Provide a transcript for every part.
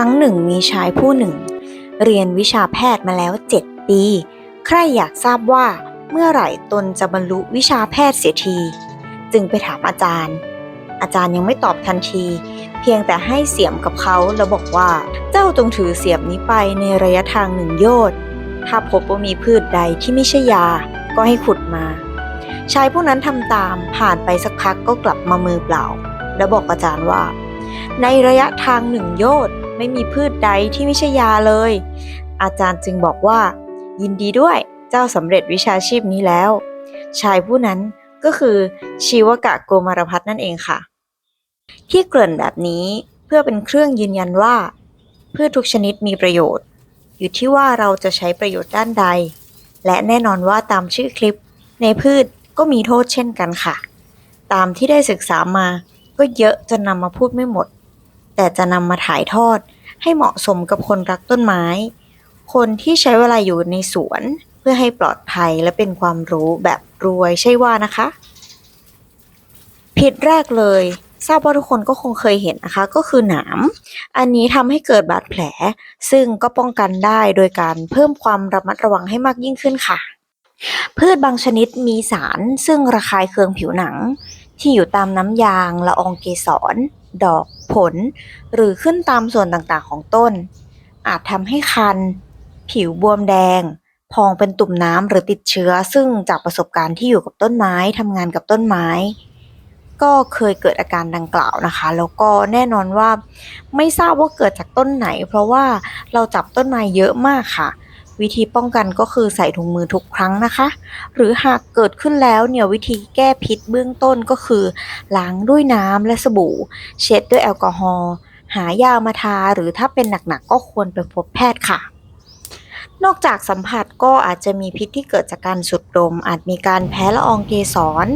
ครั้งหนึ่งมีชายผู้หนึ่ง เรียนวิชาแพทย์มาแล้วเจ็ดปี ใครอยากทราบว่าเมื่อไหร่ตนจะบรรลุวิชาแพทย์เสียที จึงไปถามอาจารย์ อาจารย์ยังไม่ตอบทันที เพียงแต่ให้เสียมกับเขาแล้วบอกว่า เจ้าจงถือเสียมนี้ไปในระยะทางหนึ่งโยชน์ถ้าพบว่ามีพืชใดที่ไม่ใช่ยา ก็ให้ขุดมา ชายผู้นั้นทำตามผ่านไปสักพักก็กลับมามือเปล่า แล้วบอกอาจารย์ว่า ในระยะทางหนึ่งโยชน์ ไม่มีพืชใดที่ไม่ใช่ยาเลย อาจารย์จึงบอกว่า ยินดีด้วยเจ้าสำเร็จวิชาชีพนี้แล้ว ชายผู้นั้นก็คือชีวกะโกมารพัฒน์นั่นเองค่ะ ที่เกริ่นแบบนี้เพื่อเป็นเครื่องยืนยันว่า พืชทุกชนิดมีประโยชน์ อยู่ที่ว่าเราจะใช้ประโยชน์ด้านใด และแน่นอนว่าตามชื่อคลิป ในพืชก็มีโทษเช่นกันค่ะ ตามที่ได้ศึกษามาก็เยอะจนนำมาพูดไม่หมด แต่จะนำมาถ่ายทอดให้เหมาะสมกับคนรักต้นไม้ คนที่ใช้เวลาอยู่ในสวนเพื่อให้ปลอดภัยและเป็นความรู้แบบรวยใช่ว่านะคะ ผิดแรกเลย ทราบว่าทุกคนก็คงเคยเห็นนะคะ ก็คือหนาม อันนี้ทำให้เกิดบาดแผล ซึ่งก็ป้องกันได้โดยการเพิ่มความระมัดระวังให้มากยิ่งขึ้นค่ะ พืชบางชนิดมีสารซึ่งระคายเคืองผิวหนัง ที่อยู่ตามน้ำยางละอองเกสร ดอก ผล หรือขึ้นตามส่วนต่างๆของต้น อาจทำให้คัน ผิวบวมแดง พองเป็นตุ่มน้ำหรือติดเชื้อ ซึ่งจากประสบการณ์ที่อยู่กับต้นไม้ทำงานกับต้นไม้ ก็เคยเกิดอาการดังกล่าวนะคะ แล้วก็แน่นอนว่า ไม่ทราบว่าเกิดจากต้นไหน เพราะว่าเราจับต้นไม้เยอะมากค่ะ วิธีป้องกันก็คือใส่ถุงมือทุกครั้งนะคะ หรือหากเกิดขึ้นแล้วเนี่ยวิธีแก้พิษเบื้องต้นก็คือล้างด้วยน้ำและสบู่ เช็ดด้วยแอลกอฮอล์หายามาทาหรือถ้าเป็นหนักๆก็ควรไปพบแพทย์ค่ะนอกจากสัมผัสก็อาจจะมีพิษที่เกิดจากการสูดดม อาจมีการแพ้ละอองเกสร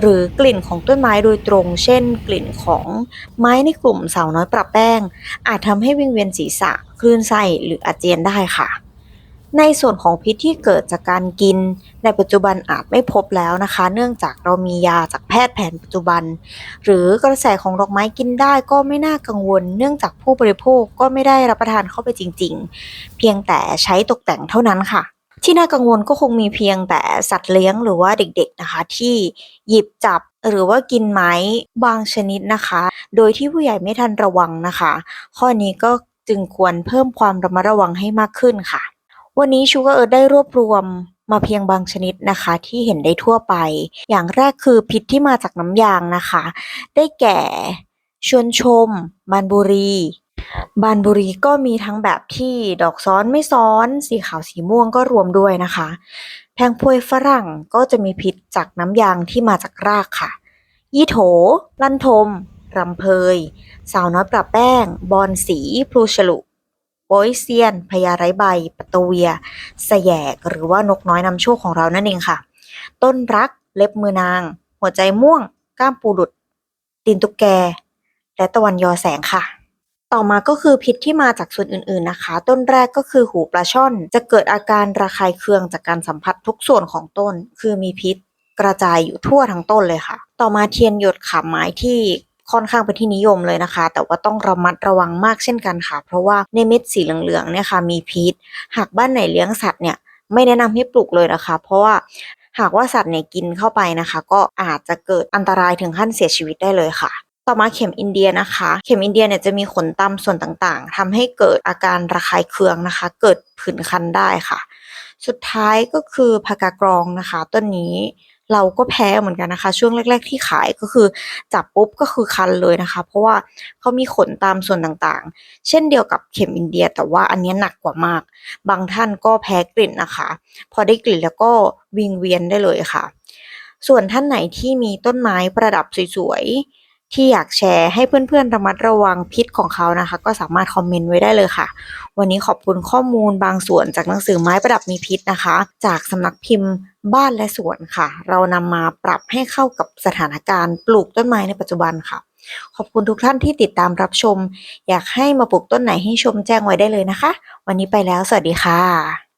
หรือกลิ่นของต้นไม้โดยตรง เช่น กลิ่นของไม้ในกลุ่มสาวน้อยปรับแป้ง อาจทำให้วิงเวียนศีรษะ คลื่นไส้หรืออาเจียนได้ค่ะ ในส่วนของพิษที่เกิดจากการกิน ในปัจจุบันอาจไม่พบแล้วนะคะ เนื่องจากเรามียาจากแพทย์แผนปัจจุบัน หรือกระแสของดอกไม้กินได้ก็ไม่น่ากังวล เนื่องจากผู้บริโภคก็ไม่ได้รับประทานเข้าไปจริง ๆ เพียงแต่ใช้ตกแต่งเท่านั้นค่ะ ที่น่ากังวลก็คงมีเพียงแต่สัตว์เลี้ยงหรือว่าเด็กๆนะคะ ที่หยิบจับหรือว่ากินไม้บางชนิดนะคะ โดยที่ผู้ใหญ่ไม่ทันระวังนะคะ ข้อนี้ก็จึงควรเพิ่มความระมัดระวังให้มากขึ้นค่ะ วันนี้ชูการ์เอิร์ธได้รวบรวมมาเพียงบางชนิดนะคะที่เห็นได้ทั่วไป อย่างแรกคือพิษที่มาจากน้ำยางนะคะ ได้แก่ชวนชม บานบุรี บานบุรีก็มีทั้งแบบที่ดอกซ้อนไม่ซ้อน สีขาวสีม่วงก็รวมด้วยนะคะ แพงพวยฝรั่งก็จะมีพิษจากน้ำยางที่มาจากรากค่ะ ยี่โถ ลั่นทม รำเพย สาวน้อยปรับแป้ง บอนสี พลูฉลุ โปยเซียนพญาไร้ใบปัตเวียสแยก หรือว่านกน้อยนำโชคของเรานั่นเองค่ะ ต้นรักเล็บมือนาง หัวใจม่วง ก้ามปูดุดตีนตุ๊กแก และตะวันยอแสงค่ะ ต่อมาก็คือพิษที่มาจากส่วนอื่นๆนะคะ ต้นแรกก็คือหูปลาช่อน จะเกิดอาการระคายเคืองจากการสัมผัสทุกส่วนของต้น คือมีพิษกระจายอยู่ทั่วทั้งต้นเลยค่ะ ต่อมาเทียนหยดขาไม้ที่ ค่อนข้างเป็นที่นิยมเลยนะคะ แต่ว่าต้องระมัดระวังมากเช่นกันค่ะ เพราะว่าในเม็ดสีเหลืองๆเนี่ยค่ะมีพิษ หากบ้านไหนเลี้ยงสัตว์เนี่ยไม่แนะนำให้ปลูกเลยนะคะ เพราะว่าหากว่าสัตว์เนี่ยกินเข้าไปนะคะ ก็อาจจะเกิดอันตรายถึงขั้นเสียชีวิตได้เลยค่ะ ต่อมาเข็มอินเดียนะคะ เข็มอินเดียเนี่ยจะมีขนตามส่วนต่างๆทำให้เกิดอาการระคายเคืองนะคะ เกิดผื่นคันได้ค่ะ สุดท้ายก็คือพากากรองนะคะ ต้นนี้ เราก็แพ้เหมือนกันนะคะ ช่วงแรก ๆ ที่ขายก็คือจับปุ๊บก็คือคันเลยนะคะ เพราะว่าเขามีขนตามส่วนต่างๆ เช่นเดียวกับเข็มอินเดีย แต่ว่าอันนี้หนักกว่ามาก บางท่านก็แพ้กลิ่นนะคะ พอได้กลิ่นแล้วก็วิงเวียนได้เลยค่ะ ส่วนท่านไหนที่มีต้นไม้ประดับสวยๆ ที่อยากแชร์ให้เพื่อนๆระมัดระวังพิษของเขานะคะ ก็สามารถคอมเมนต์ไว้ได้เลยค่ะ วันนี้ขอบคุณข้อมูลบางส่วนจากหนังสือไม้ประดับมีพิษนะคะ จากสำนักพิมพ์บ้านและสวนค่ะ เรานำมาปรับให้เข้ากับสถานการณ์ปลูกต้นไม้ในปัจจุบันค่ะ ขอบคุณทุกท่านที่ติดตามรับชม อยากให้มาปลูกต้นไหนให้ชมแจ้งไว้ได้เลยนะคะ วันนี้ไปแล้วสวัสดีค่ะ